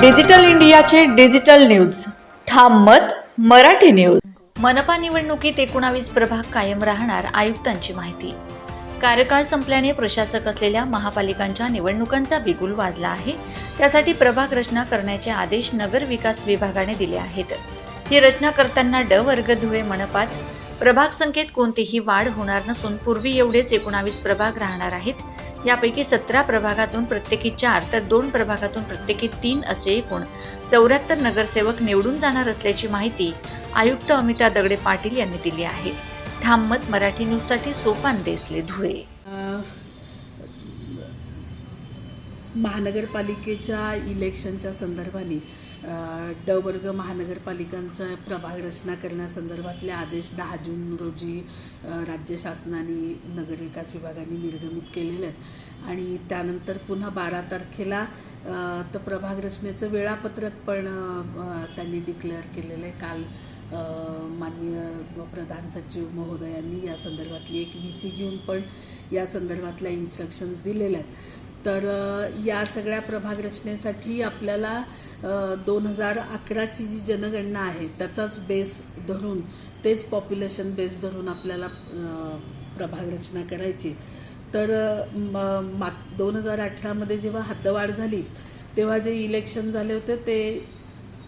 Digital इंडियाचे digital news. ठाम मत मराठी न्यूज. मनपा निवडणुकीत एकोणावीस प्रभाग कायम राहणार आयुक्तांची माहिती. कार्यकाळ संपल्याने प्रशासक असलेल्या महापालिकांच्या निवडणुकांचा बिगुल वाजला आहे. त्यासाठी प्रभाग रचना करण्याचे आदेश नगर विकास विभागाने दिले आहेत. ही रचना करताना ड वर्ग धुळे मनपात प्रभाग संख्येत कोणतीही वाढ होणार नसून पूर्वी एवढेच एकोणावीस प्रभाग राहणार आहेत. यापैकी सतरा प्रभागातून प्रत्येकी चार तर दोन प्रभागातून प्रत्येकी तीन असे एकूण चौऱ्याहत्तर नगरसेवक निवडून जाणार असल्याची माहिती आयुक्त अमिता दगडे पाटील यांनी दिली आहे. ठाम मत मराठी न्यूजसाठी सोपान देसले धुळे. महानगरपालिकेच्या इलेक्शनच्या संदर्भाने ड वर्ग महानगरपालिकांचा प्रभाग रचना करण्यासंदर्भातले आदेश दहा जून रोजी राज्य शासनाने नगरविकास विभागाने निर्गमित केलेले आहेत. आणि त्यानंतर पुन्हा बारा तारखेला तर प्रभाग रचनेचं वेळापत्रक पण त्यांनी डिक्लेअर केलेलं आहे. काल माननीय प्रधान सचिव महोदयांनी या संदर्भातली एक व्ही सी घेऊन पण या संदर्भातल्या इन्स्ट्रक्शन्स दिलेल्या आहेत. तर या सगळ्या प्रभाग रचनेसाठी आपल्याला दोन हजार अकराची जी जनगणना आहे त्याचाच बेस धरून तेच पॉप्युलेशन बेस धरून आपल्याला प्रभाग रचना करायची. तर दोन हजार अठरामध्ये जेव्हा हातवाढ झाली तेव्हा जे इलेक्शन झाले होते ते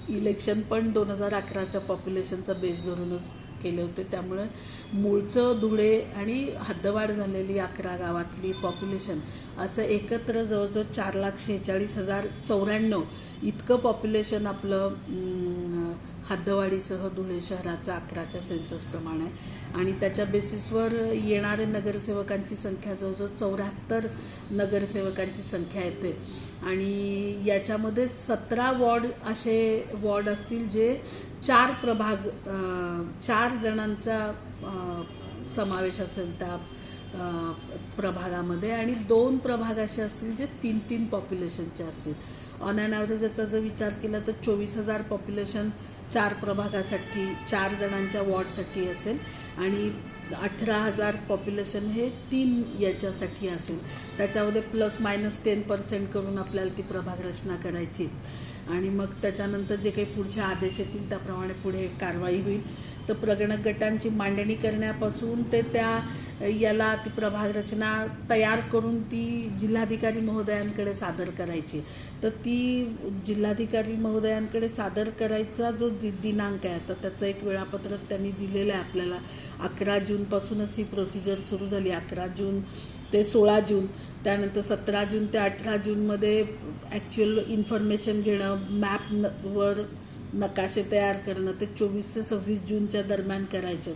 इलेक्शन पण दोन हजार अकराच्या पॉप्युलेशनचा बेस धरूनच केले होते. त्यामुळे मूळचं धुळे आणि हद्दवाढ झालेली अकरा गावातली पॉप्युलेशन असं एकत्र जवळजवळ चार लाख शेहेचाळीस हजार चौऱ्याण्णव इतकं पॉप्युलेशन आपलं हद्दवाडीसह धुळे शहराचा अकराच्या सेन्ससप्रमाणे आहे. आणि त्याच्या बेसिसवर येणारे नगरसेवकांची संख्या जवळजवळ चौऱ्याहत्तर नगरसेवकांची संख्या येते. आणि याच्यामध्ये सतरा वॉर्ड असे वॉर्ड असतील जे चार प्रभाग चार जणांचा समावेश असेल त्या प्रभागामध्ये आणि दोन प्रभाग असे असतील जे तीन तीन पॉप्युलेशनचे असतील. ऑन अँड ॲव्हरेज याचा जर विचार केला तर चोवीस हजार पॉप्युलेशन चार प्रभागासाठी चार जणांच्या वॉर्डसाठी असेल आणि अठरा हजार पॉप्युलेशन हे तीन याच्यासाठी असेल. त्याच्यामध्ये प्लस मायनस टेन पर्सेंट करून आपल्याला ती प्रभाग रचना करायची. आणि मग त्याच्यानंतर जे काही पुढचे आदेश येतील त्याप्रमाणे पुढे कारवाई होईल. तर प्रगणक गटांची मांडणी करण्यापासून ते त्या याला ती प्रभाग रचना तयार करून ती जिल्हाधिकारी महोदयांकडे सादर करायची. तर ती जिल्हाधिकारी महोदयांकडे सादर करायचा जो दि दिनांक आहे. तर त्याचं एक वेळापत्रक त्यांनी दिलेलं आहे आपल्याला. अकरा जूनपासूनच ही प्रोसिजर सुरू झाली. अकरा जून ते सोळा जून त्यानंतर सतरा जून ते अठरा जूनमध्ये ॲक्च्युअल इन्फॉर्मेशन घेणं मॅप वर नकाशे तयार करणं ते चोवीस ते सव्वीस जूनच्या दरम्यान करायचे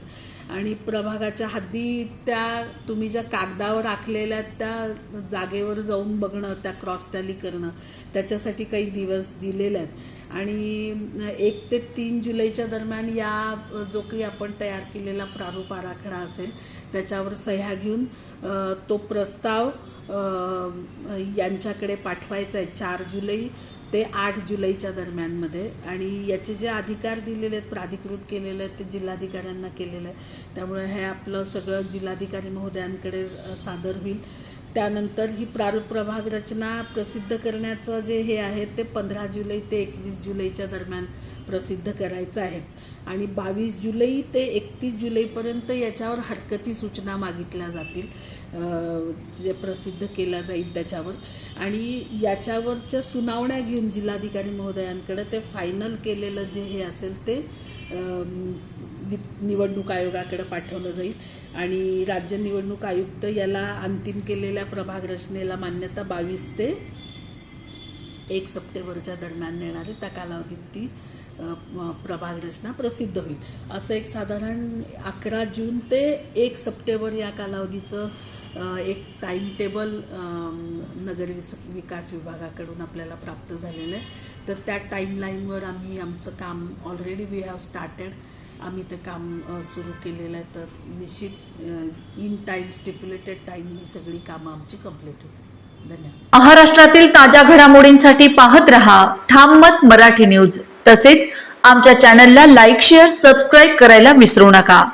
आणि प्रभागाच्या हद्दी त्या तुम्ही ज्या कागदावर आखलेल्या त्या जागेवर जाऊन बघणं त्या क्रॉस टॅली करणं त्याच्यासाठी काही दिवस दिलेले आहेत. आणि एक ते तीन जुलैच्या दरम्यान या जो काही आपण तयार केलेला प्रारूप आराखडा असेल त्याच्यावर सह्या घेऊन तो प्रस्ताव यांच्याकडे पाठवायचं आहे चार जुलै ते आठ जुलैच्या दरम्यानमध्ये. आणि याचे जे अधिकार दिलेले आहेत प्राधिकृत केलेले आहेत ते जिल्हाधिकाऱ्यांना केलेलं आहे त्यामुळे हे आपलं सगळं जिल्हाधिकारी महोदयांकडे सादर होईल. त्यानंतर ही प्रारूप रचना प्रसिद्ध करण्याचं जे हे आहे ते पंधरा जुलै ते एकवीस जुलैच्या दरम्यान प्रसिद्ध करायचं आहे. आणि बावीस जुलै ते एकतीस जुलैपर्यंत याच्यावर हरकती सूचना मागितल्या जातील. जे प्रसिद्ध केल्या जाईल त्याच्यावर. आणि याच्यावरच्या सुनावण्या घेऊन जिल्हाधिकारी महोदयांकडे ते फायनल केलेलं जे हे असेल ते निवडणूक आयोगाकडे पाठवलं जाईल. आणि राज्य निवडणूक आयुक्त याला अंतिम केलेल्या प्रभाग रचनेला मान्यता बावीस ते एक सप्टेंबरच्या दरम्यान येणारे त्या कालावधीत ती प्रभाग रचना प्रसिद्ध होईल. असं एक साधारण अकरा जून ते एक सप्टेंबर या कालावधीचं एक टाईम टेबल नगर विस- विकास विभागाकडून आपल्याला प्राप्त झालेलं आहे. तर त्या टाईमलाईनवर आम्ही आमचं काम ऑलरेडी वी हॅव स्टार्टेड आम्ही ते काम सुरू केलेलं आहे. तर निश्चित इन टाईम स्टिप्युलेटेड टाईम ही सगळी कामं आमची कंप्लीट होतील. धन्यवाद. महाराष्ट्रातील ताज्या घडामोडींसाठी पाहत रहा ठाम मत मराठी न्यूज तसेच आमच्या चॅनलला लाईक शेअर सबस्क्राईब करायला विसरू नका.